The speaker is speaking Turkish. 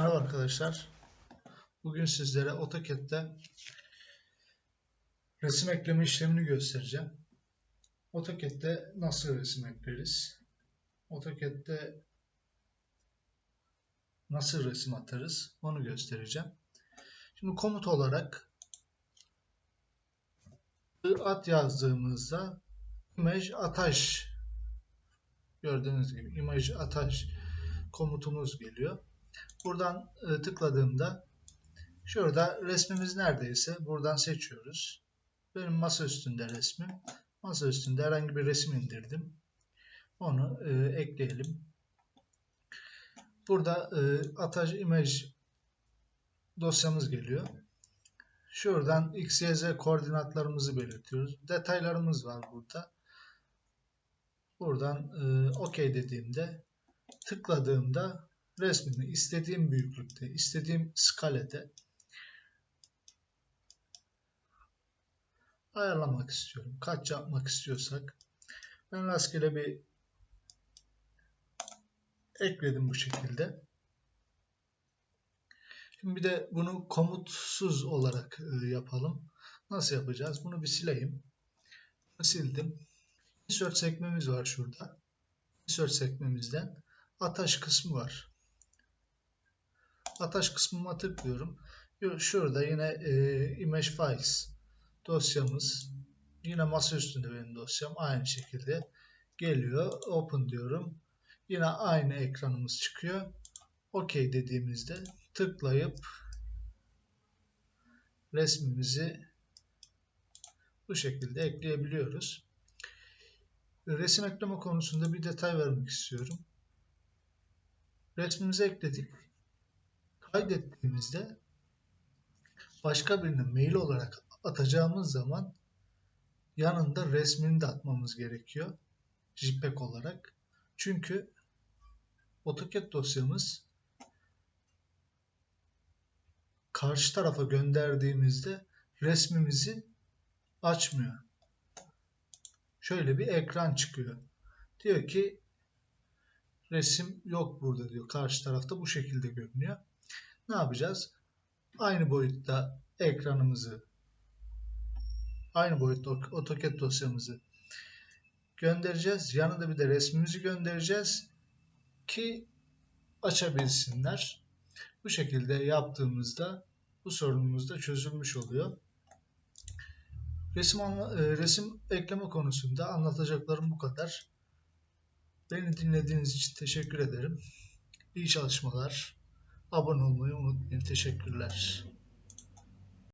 Merhaba arkadaşlar. Bugün sizlere AutoCAD'de resim ekleme işlemini göstereceğim. AutoCAD'de nasıl resim ekleriz? AutoCAD'de nasıl resim atarız? Onu göstereceğim. Şimdi komut olarak at yazdığımızda image attach gördüğünüz gibi image attach komutumuz geliyor. Buradan e, tıkladığımda şurada resmimiz neredeyse buradan seçiyoruz. Benim masa üstünde resmim. Masa üstünde herhangi bir resim indirdim. Onu e, ekleyelim. Burada e, attach image dosyamız geliyor. Şuradan x, y, z koordinatlarımızı belirtiyoruz. Detaylarımız var burada. Buradan e, OK dediğimde tıkladığımda resmimi istediğim büyüklükte, istediğim skalede ayarlamak istiyorum. Kaç yapmak istiyorsak. Ben rastgele bir ekledim bu şekilde. Şimdi bir de bunu komutsuz olarak e, yapalım. Nasıl yapacağız? Bunu bir sileyim. Sildim. Insert sekmemiz var şurada. Insert sekmemizden ataş kısmı var. Ataş kısmıma tıklıyorum. Şurada yine e, image files dosyamız. Yine masa üstünde benim dosyam. Aynı şekilde geliyor. Open diyorum. Yine aynı ekranımız çıkıyor. OK dediğimizde tıklayıp resmimizi bu şekilde ekleyebiliyoruz. Resim ekleme konusunda bir detay vermek istiyorum. Resmimizi ekledik kaydettiğimizde başka birine mail olarak atacağımız zaman yanında resmini de atmamız gerekiyor. JPEG olarak. Çünkü AutoCAD dosyamız karşı tarafa gönderdiğimizde resmimizi açmıyor. Şöyle bir ekran çıkıyor. Diyor ki resim yok burada diyor. Karşı tarafta bu şekilde görünüyor ne yapacağız? Aynı boyutta ekranımızı aynı boyutta AutoCAD dosyamızı göndereceğiz. Yanında bir de resmimizi göndereceğiz ki açabilsinler. Bu şekilde yaptığımızda bu sorunumuz da çözülmüş oluyor. Resim, e, resim ekleme konusunda anlatacaklarım bu kadar. Beni dinlediğiniz için teşekkür ederim. İyi çalışmalar. Abone olmayı unutmayın. Teşekkürler.